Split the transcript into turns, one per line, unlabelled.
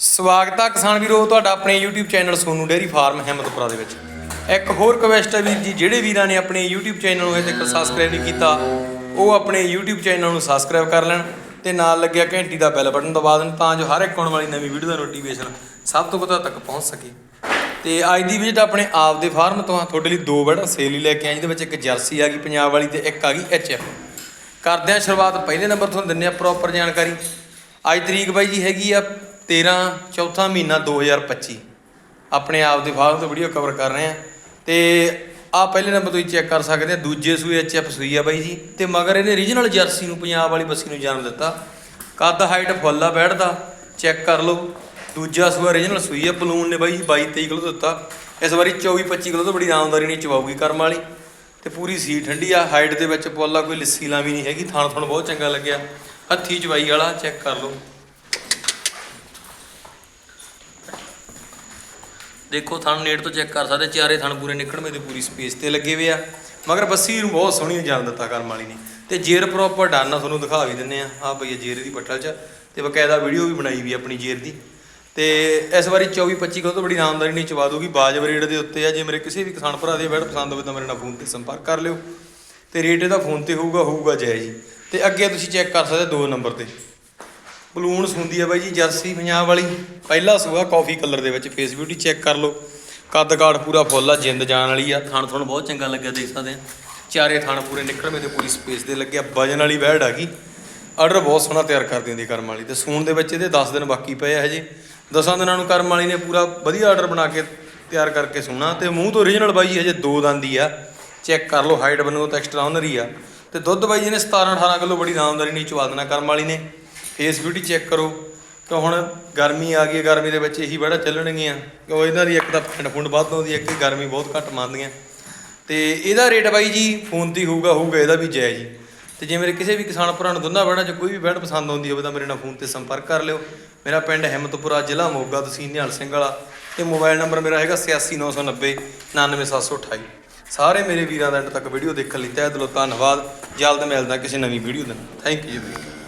ਸਵਾਗਤ ਆ ਕਿਸਾਨ ਵੀਰੋ, ਤੁਹਾਡਾ ਆਪਣੇ YouTube channel Sonu dairy farm Himmatpura ਦੇ ਵਿੱਚ। ਇੱਕ ਹੋਰ ਰਿਕਵੈਸਟ ਹੈ ਵੀਰ ਜੀ, ਜਿਹੜੇ ਵੀਰਾਂ ਨੇ ਆਪਣੇ YouTube ਚੈਨਲ ਨੂੰ ਹਜੇ ਤੱਕ ਸਬਸਕ੍ਰਾਈਬ ਨਹੀਂ ਕੀਤਾ, ਉਹ ਆਪਣੇ YouTube ਚੈਨਲ ਨੂੰ ਸਬਸਕ੍ਰਾਈਬ ਕਰ ਲੈਣ ਤੇ ਨਾਲ ਲੱਗਿਆ ਘੰਟੀ ਦਾ ਬੈਲ ਬਟਨ ਦਬਾ ਦੇਣ, ਤਾਂ ਜੋ ਹਰ ਇੱਕ ਆਉਣ ਵਾਲੀ ਨਵੀਂ ਵੀਡੀਓ ਦਾ ਨੋਟੀਫਿਕੇਸ਼ਨ ਸਭ ਤੋਂ ਪਹਿਲਾਂ ਤੱਕ ਪਹੁੰਚ ਸਕੇ। ਤੇ ਅੱਜ ਦੀ ਵਿਜ਼ਿਟ ਆਪਣੇ ਆਪ ਦੇ ਫਾਰਮ ਤੋਂ ਤੁਹਾਡੇ ਲਈ ਦੋ ਬੜਾ ਸੇਲ ਹੀ ਲੈ ਕੇ ਆਏ, ਜਿਹਦੇ ਵਿੱਚ ਇੱਕ ਜਰਸੀ ਆ ਗਈ ਪੰਜਾਬ ਵਾਲੀ ਤੇ ਇੱਕ ਆ ਗਈ ਐਚਐਫ ਕਰਦੇ ਆ ਸ਼ੁਰੂਆਤ, ਪਹਿਲੇ ਨੰਬਰ ਤੁਹਾਨੂੰ ਦਿੰਨੇ ਆ ਪ੍ਰੋਪਰ ਜਾਣਕਾਰੀ। ਅੱਜ ਤਰੀਕ ਬਾਈ ਜੀ ਹੈਗੀ ਆ 13 ਚੌਥਾ ਮਹੀਨਾ 2025 ਆਪਣੇ ਆਪ ਦੇ ਫਾਰਮ ਤੋਂ ਵੀਡੀਓ ਕਵਰ ਕਰ ਰਹੇ ਆ ਤੇ ਆ ਪਹਿਲੇ ਨੰਬਰ ਤੁਸੀਂ ਚੈੱਕ ਕਰ ਸਕਦੇ ਆ ਦੂਜੇ ਸੂਏ ਐਚਐਫ ਸੂਈ ਆ ਬਾਈ ਜੀ। ਤੇ ਮਗਰ ਇਹਨੇ ਰੀਜਨਲ ਜਰਸੀ ਨੂੰ, ਪੰਜਾਬ ਵਾਲੀ ਬੱਸੀ ਨੂੰ ਜਨਮ ਦਿੱਤਾ। ਕੱਦ ਹਾਈਟ ਫੁੱਲ ਆ, ਬੈਠਦਾ। ਚੈੱਕ ਕਰ ਲਓ। ਦੂਜਾ ਸੂਆ ਰੀਜਨਲ ਸੂਈ ਆ। ਬਲੂਨ ਨੇ ਬਾਈ ਜੀ 22 23 ਕਿਲੋ ਦਿੱਤਾ। ਇਸ ਵਾਰੀ 24 25 ਕਿਲੋ ਤੋਂ ਬੜੀ ਆਮਦਾਰੀ ਨਹੀਂ ਚਵਾਉਗੀ ਕਰਮ ਵਾਲੀ। ਤੇ ਪੂਰੀ ਸੀ ਠੰਡੀ ਆ। ਹਾਈਟ ਦੇ ਵਿੱਚ ਪੋਲਾ ਕੋਈ ਲੱਸੀ ਲਾਂ ਵੀ ਨਹੀਂ ਹੈਗੀ। ਥਾਣ ਥਣ ਬਹੁਤ ਚੰਗਾ ਲੱਗਿਆ। ਹੱਥੀ ਚਵਾਈ ਵਾਲਾ। ਚੈੱਕ ਕਰ ਲਓ। ਦੇਖੋ ਥਣ ਨੇੜ ਤੋਂ ਚੈੱਕ ਕਰ ਸਕਦੇ, ਚਾਰੇ ਥਣ ਪੂਰੇ ਨਿਕਲਵੇਂ ਤੇ ਪੂਰੀ ਸਪੇਸ ਤੇ ਲੱਗੇ ਹੋਏ ਆ। ਮਗਰ ਬੱਸੀ ਨੂੰ ਬਹੁਤ ਸੋਹਣੀ ਜਾਨ ਦਿੱਤਾ ਕਰਮ ਵਾਲੀ ਨੇ। ਤੇ ਜੇਰ ਪ੍ਰੋਪਰ ਡਨ ਤੁਹਾਨੂੰ ਦਿਖਾ ਵੀ ਦਿੰਨੇ ਆ। ਆ ਭਈਆ ਜੇਰ ਦੀ ਪੱਟਲ ਚ ਤੇ ਬਕਾਇਦਾ ਵੀਡੀਓ ਵੀ ਬਣਾਈ ਵੀ ਆਪਣੀ ਜੇਰ ਦੀ। ਤੇ ਇਸ ਵਾਰੀ 24 25 ਕਿਲੋ ਤੋਂ ਬੜੀ ਆਮਦਨੀ ਨਹੀਂ ਚਵਾ ਦੂਗੀ ਬਾਜਬ ਰੇਟ ਦੇ ਉੱਤੇ ਆ। ਜੇ ਮੇਰੇ ਕਿਸੇ ਵੀ ਕਿਸਾਨ ਭਰਾ ਦੇ ਵੈਡ ਪਸੰਦ ਹੋਵੇ ਤਾਂ ਮੇਰੇ ਨਾਲ ਫੋਨ ਤੇ ਸੰਪਰਕ ਕਰ ਲਿਓ। ਤੇ ਰੇਟ ਇਹਦਾ ਫੋਨ ਤੇ ਹੋਊਗਾ ਹੋਊਗਾ ਜੈ ਜੀ ਤੇ ਅੱਗੇ ਤੁਸੀਂ ਚੈੱਕ ਕਰ ਸਕਦੇ ਦੋ ਨੰਬਰ ਤੇ। ਬਲੂਨ ਹੁੰਦੀ ਆ ਬਾਈ ਜੀ, ਜਰਸੀ ਪੰਜਾਬ ਵਾਲੀ। ਪਹਿਲਾ ਸੂਆ ਕਾਫੀ ਕਲਰ ਦੇ ਵਿੱਚ ਫੇਸ ਬਿਊਟੀ ਚੈੱਕ ਕਰ ਲਓ। ਕੱਦ ਕਾਠ ਪੂਰਾ ਫੁੱਲ ਆ, ਜਿੰਦ ਜਾਣ ਵਾਲੀ ਆ। ਥਣ ਥਣ ਬਹੁਤ ਚੰਗਾ ਲੱਗਿਆ ਦੇਖ ਸਕਦੇ ਆ। ਚਾਰੇ ਥਣ ਪੂਰੇ ਨਿਕਲਵੇਂ ਤੇ ਪੂਰੀ ਸਪੇਸ ਦੇ ਲੱਗਿਆ ਵਜਨ ਵਾਲੀ ਵੈੜ ਆ ਗਈ। ਆਰਡਰ ਬਹੁਤ ਸੋਹਣਾ ਤਿਆਰ ਕਰ ਦਿੰਦੀ ਕਰਮ ਵਾਲੀ। ਤੇ ਸੂਣ ਦੇ ਵਿੱਚ ਇਹਦੇ 10 ਦਿਨ ਬਾਕੀ ਪਏ ਆ ਹਜੇ। 10 ਦਿਨਾਂ ਨੂੰ ਕਰਮ ਵਾਲੀ ਨੇ ਪੂਰਾ ਵਧੀਆ ਆਰਡਰ ਬਣਾ ਕੇ ਤਿਆਰ ਕਰਕੇ ਸੋਣਾ। ਤੇ ਮੂੰਹ ਤੋਂ ਓਰੀਜਨਲ ਬਾਈ ਜੀ ਹਜੇ ਦੋ ਦੰਦ ਹੀ ਆ। ਚੈੱਕ ਕਰ ਲਓ ਹਾਈਟ ਬਣੋ ਤਾਂ ਐਕਸਟਰਾ ਆਨਰ ਹੀ ਆ। ਤੇ ਦੁੱਧ ਬਾਈ ਜੀ ਨੇ 17 18 ਕਿਲੋ ਬੜੀ ਆਮਦਨੀ ਨਹੀਂ ਚਵਾ ਦੇਣਾ ਕਰਮ ਵਾਲੀ ਨੇ। ਫੇਸ ਬਿਊਟੀ ਚੈੱਕ ਕਰੋ ਕਿ ਹੁਣ ਗਰਮੀ ਆ ਗਈ ਹੈ, ਗਰਮੀ ਦੇ ਵਿੱਚ ਇਹੀ ਬੜਾ ਚੱਲਣਗੀਆਂ। ਕਿਉਂ ਇਹਨਾਂ ਦੀ ਇੱਕ ਤਾਂ ਪਿੰਡ ਫੁੰਡ ਵੱਧ ਆਉਂਦੀ ਹੈ ਇੱਕ ਗਰਮੀ ਬਹੁਤ ਘੱਟ ਮੰਨਦੀਆਂ। ਤੇ ਇਹਦਾ ਰੇਟ ਬਾਈ ਜੀ ਫੋਨ ਤੇ ਹੀ ਹੋਊਗਾ ਹੋਊਗਾ ਇਹਦਾ ਵੀ ਜਾਇਜ਼ ਜੀ ਤੇ ਜੇ ਮੇਰੇ ਕਿਸੇ ਵੀ ਕਿਸਾਨ ਭਰਾ ਨੂੰ ਦੋਨਾਂ ਬੈੜਾਂ 'ਚ ਕੋਈ ਵੀ ਬੈੜ ਪਸੰਦ ਆਉਂਦੀ ਹੋਵੇ ਤਾਂ ਮੇਰੇ ਨਾਲ ਫੋਨ ਤੇ ਸੰਪਰਕ ਕਰ ਲਿਓ। ਮੇਰਾ ਪਿੰਡ ਹਿੰਮਤਪੁਰਾ ਜ਼ਿਲ੍ਹਾ ਮੋਗਾ ਤਹਿਸੀਲ ਨਿਹਾਲ ਸਿੰਘ ਵਾਲਾ। ਤੇ ਮੋਬਾਈਲ ਨੰਬਰ ਮੇਰਾ ਹੈਗਾ 86990 99728 ਸਾਰੇ ਮੇਰੇ ਵੀਰਾਂ ਦਾ ਅੰਤ ਤੱਕ ਵੀਡੀਓ ਦੇਖਣ ਲਈ ਤਹਿ ਦਿਲੋਂ ਧੰਨਵਾਦ। ਜਲਦ ਮਿਲਦਾ ਕਿਸੇ ਨਵੀਂ ਵੀਡੀਓ ਦੇ ਨਾਲ। ਥੈਂਕ ਯੂ ਜੀ।